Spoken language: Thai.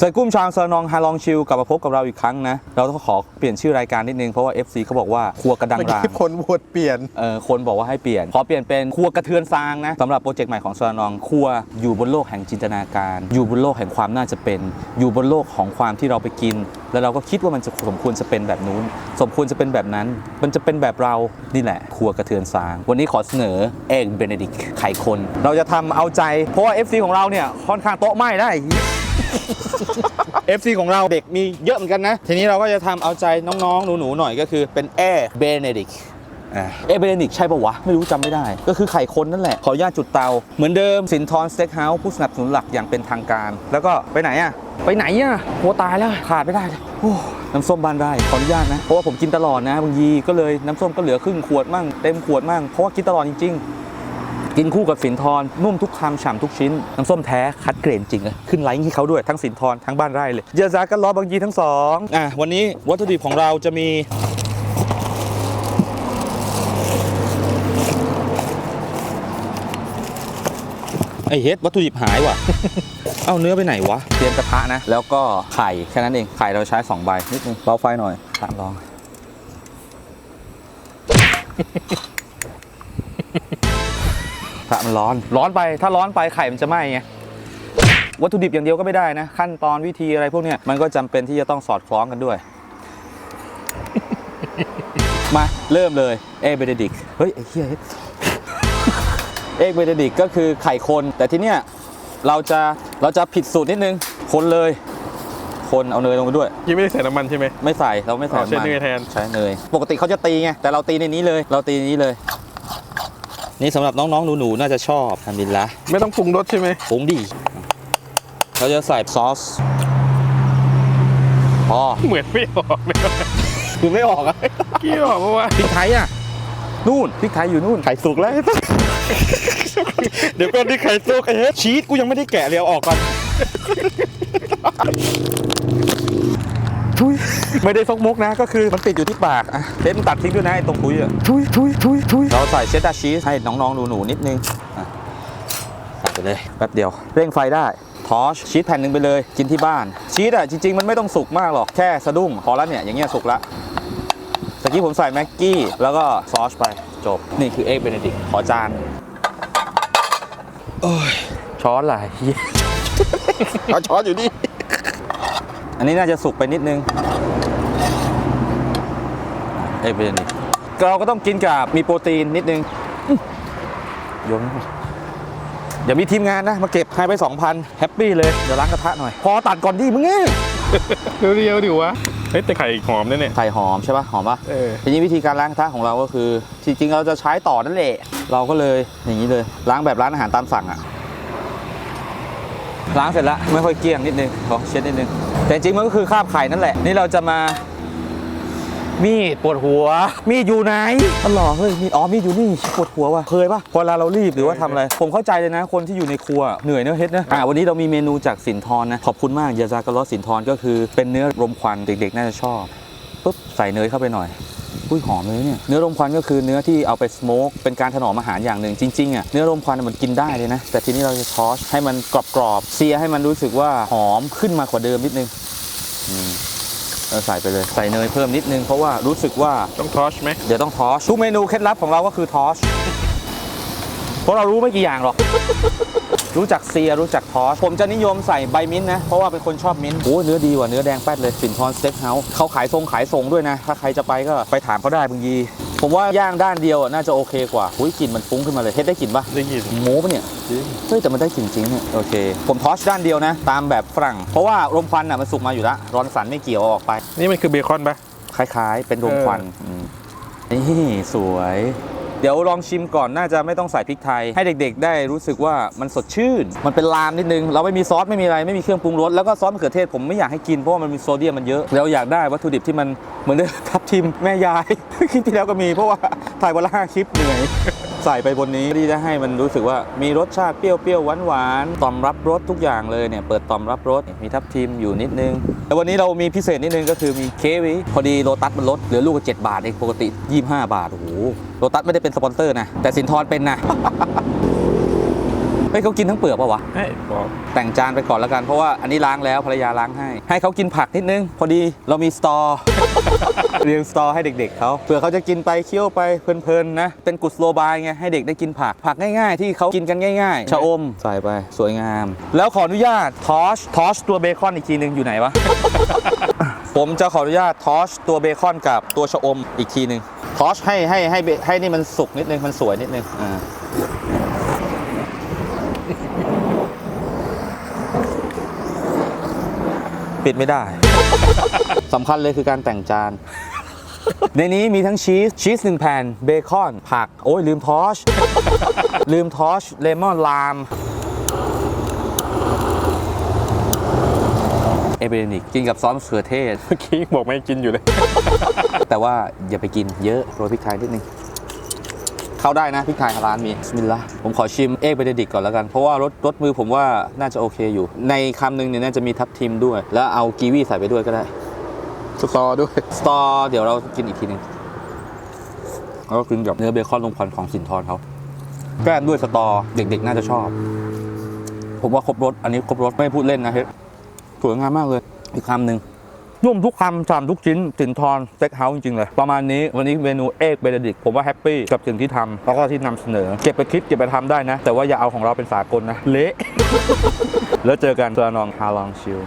เซอร์กุ้มชางเซอร์นองฮาลองชิลกลับมาพบกับเราอีกครั้งนะ เราต้องขอเปลี่ยนชื่อรายการนิดนึง เพราะว่า FC เขาบอกว่าครัวกระดังเมื่อราง กี้คนโหวตเปลี่ยน เออคนบอกว่าให้เปลี่ยน ขอเปลี่ยนเป็นครัวกระเทือนซางนะสำหรับโปรเจกต์ใหม่ของเซอร์นองครัวอยู่บนโลกแห่งจินตนาการ อยู่บนโลกแห่งความน่าจะเป็น อยู่บนโลกของความที่เราไปกิน แล้วเราก็คิดว่ามันจะสมควรจะเป็นแบบนู้น สมควรจะเป็นแบบนั้น มันจะเป็นแบบเรานี่แหละ ครัวกระเทือนซาง วันนี้ขอเสนอเอ็กเบเนดิกไข่คน เราจะทำเอาใจ เพราะว่า FC ของเราเนี่ยค่อนข้างโต๊ะไหม้ได้ FC ของเราเด็กมีเยอะเหมือนกันนะ ทีนี้เราก็จะทำเอาใจน้องๆ หนูๆ หน่อยก็คือเป็นแอร์เบเนดิกเอเบรนิกใช่ปะวะ ไม่รู้จำไม่ได้ ก็คือไข่คนนั่นแหละ ขออนุญาตจุดเตา เหมือนเดิมสินทรสเต็กเฮาส์ผู้สนับสนุนหลักอย่างเป็นทางการ แล้วก็ไปไหนอะไปไหนอะหัวตายแล้ว ขาดไม่ได้เลยโอ้น้ำส้มบานได้ขออนุญาตนะ เพราะว่าผมกินตลอดนะ บางทีก็เลยน้ำส้มก็เหลือครึ่งขวดมั่งเต็มขวดมั่งเพราะว่ากินตลอดจริงๆ กินคู่กับสินทรนุ่มทุกคำฉ่ำทุกชิ้นน้ำส้มแท้คัดเกรดจริงเลยขึ้นไลน์ให้เขาด้วยทั้งสินทรทั้งบ้านไร่เลยเยอะจากกันรอบางยีทั้งสองอะวันนี้วัตถุดิบของเราจะมีไอเฮ็ดวัตถุดิบหายว่ะ เอาเนื้อไปไหนวะ เตรียมกระทะนะ แล้วก็ไข่แค่นั้นเอง ไข่เราใช้2ใบนิดนึงเบาไฟหน่อยตามลอง พระมันร้อน ร้อนไปถ้าร้อนไปไข่มันจะไหม้ไงวัตถุดิบอย่างเดียวก็ไม่ได้นะ ขั้นตอนวิธีอะไรพวกเนี้ยมันก็จำเป็นที่จะต้องสอดคล้องกันด้วย มาเริ่มเลยเอเบเดดิกเฮ้ยไอ้เหี้ยเฮ้ยเอกเบเดดิกก็คือไข่คน แต่ที่เนี้ยเราจะเราจะผิดสูตรนิดนึง คนเลย คนเอาเนยลงไปด้วยยังไม่ได้ใส่น้ำมันใช่ไหมไม่ใส่เราไม่ใส่อ๋อใช้ำมัเนยแทนใช้เนยปกติเขาจะตีไงแต่เราตีในนี้เลย เราตีในนี้เลย นี่สำหรับน้องๆหนูๆน่าจะชอบทำดินละไม่ต้องปรุงรสใช่ไหมปรุงดีเราจะใส่ซอสพอเหมือนไม่ออกเลยคือไม่ออกอะกี่ออกเพราะว่าพริกไทยอะนู่นพริกไทยอยู่นู่นไข่สุกแล้วเดี๋ยวก่อนที่ไข่สุกไอ้เฮ้ยชีสกูยังไม่ได้แกะเลยเอาออกก่อน ทุยไม่ได้ซกมุกนะ ก็คือมันติดอยู่ที่ปากอะเทปมันตัดทิ้งด้วยนะไอ้ตรงทุยอะทุยทุยทุยทุยเราใส่เชดดาร์ชีสให้น้องๆหนูๆนิดนึงอะใส่ไปเลยแป๊บเดียว เร่งไฟได้ทอชชีสแผ่นหนึ่งไปเลยกินที่บ้าน ชีสอะจริง ๆ มันไม่ต้องสุกมากหรอกแค่สะดุ้งพอแล้วเนี่ยอย่างเงี้ยสุกละตะกี้ผมใส่แม็กกี้ แล้วก็ซอสไปจบ นี่คือเอ็กเบเนดิกขอจานโอ้ยช้อนไหลายเอาช้อนอยู่นี่ อันนี้น่าจะสุกไปนิดนึงเอ็กเบเนดิกเราก็ต้องกินกับมีโปรตีนนิดนึงอื้อโยนเข้าไปเดี๋ยวมีทีมงานนะ มาเก็บให้ไป 2,000 แฮปปี้เลย เดี๋ยวล้างกระทะหน่อย พอตัดก่อนดิมึงเอ้ยเรียวๆดิวะเฮ้ยแต่ไข่หอมแน่เนี่ยไข่หอมใช่ปะหอมปะเออทีนี้วิธีการล้างกระทะของเราก็คือ จริงๆ เราจะใช้ต่อนั่นแหละ เราก็เลยอย่างนี้เลยล้างแบบร้านอาหารตามสั่งอะ ล้างเสร็จแล้วไม่ค่อยเกลี้ยงนิดนึงขอเช็ดนิดนึงแต่จริงๆมันก็คือคราบไข่นั่นแหละ นี่เราจะมา มีดปวดหัว มีดอยู่ไหนอ๋อเหรอเฮ้ยมีดอ๋อมีดอยู่นี่ปวดหัวว่ะเคยปะพอเวลาเรารีบหรือว่าทำอะไร ผมเข้าใจเลยนะ คนที่อยู่ในครัวเหนื่อยเนอะเฮ็ดนะอ่าวันนี้เรามีเมนูจากสินทรนะขอบคุณมากยาจากะลอสินทรก็คือเป็นเนื้อรมควันเด็กๆ น่าจะชอบปุ๊บใส่เนยเข้าไปหน่อย อุ้ยหอมเลยเนี่ยเนื้อรมควันก็คือเนื้อที่เอาไปสโมกเป็นการถนอมอาหารอย่างหนึ่งจริงๆอะเนื้อรมควันน่ะมันกินได้เลยนะ แต่ทีนี้เราจะทอชให้มันกรอบๆเซียให้มันรู้สึกว่าหอมขึ้นมากว่าเดิมนิดนึงอืมเราใส่ไปเลยใส่เนยเพิ่มนิดนึงเพราะว่ารู้สึกว่าต้องทอชไหมเดี๋ยวต้องทอชทุกเมนูเคล็ดลับของเราก็คือทอชเพราะเรารู้ไม่กี่อย่างหรอก รู้จักเซียรู้จักทอชผมจะนิยมใส่ใบมิ้นท์นะ เพราะว่าเป็นคนชอบมิ้นท์โอ้เนื้อดีกว่าเนื้อแดงแป๊ดเลยสินทรสเต็กเฮาส์เขาขายทรงขายส่งด้วยนะ ถ้าใครจะไปก็ไปถามเขาได้บางทีผมว่าย่างด้านเดียวอะน่าจะโอเคกว่าอุ้ยกลิ่นมันฟุ้งขึ้นมาเลยเฮ็ดได้กลิ่นปะได้ยินโม้ปะเนี่ยเฮ้ยแต่มันได้กลิ่นจริงเนี่ยโอเค ผมทอชด้านเดียวนะ ตามแบบฝรั่ง เพราะว่ารมควันอะมันสุกมาอยู่แล้วร้อนสันไม่เกี่ยวเอาออกไป นี่มันคือเบคอนปะคล้าย ๆ เป็นรมควันมนี่สวย เดี๋ยวลองชิมก่อนน่าจะไม่ต้องใส่พริกไทย ให้เด็กๆ ได้รู้สึกว่ามันสดชื่น มันเป็นลามนิดนึง เราไม่มีซอสไม่มีอะไรไม่มีเครื่องปรุงรสแล้วก็ซอสมะเขือเทศผมไม่อยากให้กินเพราะว่ามันมีโซเดียมมันเยอะเราอยากได้วัตถุดิบที่มันเหมือนเดิมทับทิมแม่ยายคลิปที่แล้วก็มีเพราะว่าถ่ายวันละห้าคลิปเหนื่อย ใส่ไปบนนี้ที่จะให้มันรู้สึกว่ามีรสชาติเปรี้ยวๆหวานหวานๆต่อมรับรสทุกอย่างเลยเนี่ยเปิดต่อมรับรสมีทับทิมอยู่นิดนึง แต่วันนี้เรามีพิเศษนิดนึงก็คือมีเควิพอดีโลตัสมันลดเหลือลูกเจ็ดบาทเองปกติ 25 บาทโอ้โหโลตัสไม่ได้เป็นสปอนเซอร์นะแต่สินทรเป็นนะ เฮ้ยเขากินทั้งเปลือกปะวะเฮ้ยบอกแต่งจานไปก่อนแล้วกัน เพราะว่าอันนี้ล้างแล้วภรรยาล้างให้ ให้เขากินผักนิดนึง พอดีเรามีสตอ เรียงสตอให้เด็ก ๆเขาเผื่อเขาจะกินไปเคี้ยวไปเพลินๆนะ เป็นกุศโลบายไงให้เด็กได้กินผักผักง่ายๆ ที่เขากินกันง่ายๆชะอมใส่ไปสวยงาม แล้วขออนุญาตทอชทอชตัวเบคอนอีกทีหนึงอยู่ไหนวะ ผมจะขออนุญาตทอชตัวเบคอนกับตัวชะอมอีกทีหนึ่งทอชให้ให้ให้เบให้นี่มันสุกนิดนึงมันสวยนิดนึงอ่า ปิดไม่ได้สำคัญเลยคือการแต่งจาน ในนี้มีทั้งชีส ชีสหนึ่งแผ่น เบคอน ผัก โอ้ยลืมทอช ลืมทอช เลมอนลาม เอเบรนิกกินกับซอสมะเขือเทศ เมื่อกี้บอกไม่ให้กินอยู่เลย แต่ว่าอย่าไปกินเยอะ โรยพริกไทยนิดนึง เข้าได้นะพริกไทยร้านมีบิสมิลลาห์ผมขอชิมเอกเบเดดิกก่อนแล้วกัน เพราะว่ารสรสมือผมว่าน่าจะโอเคอยู่ ในคำหนึ่งเนี่ยน่าจะมีทับทิมด้วย แล้วเอากีวีใส่ไปด้วยก็ได้สตอด้วยสตอเดี๋ยวเรากินอีกทีหนึงแล้วก็กินกับเนื้อเบคอนลงควันของสินทรเขาแกล้มด้วยสตอเด็กๆ น่าจะชอบ ผมว่าครบรสอันนี้ครบรสไม่พูดเล่นนะเฮ้ยสวยงามมากเลยอีกคำหนึ่ง นุ่มทุกคำสามทุกชิ้นสินทรสเต็กเฮาส์จริงๆเลย ประมาณนี้วันนี้เมนูเอกเบเดดิกผมว่าแฮปปี้กับสิ่งที่ทำแล้วก็ที่นำเสนอ เก็บไปคิดเก็บไปทำได้นะ แต่ว่าอย่าเอาของเราเป็นสากลนะ เละ แล้วเจอกันตัวนองฮาลองชิล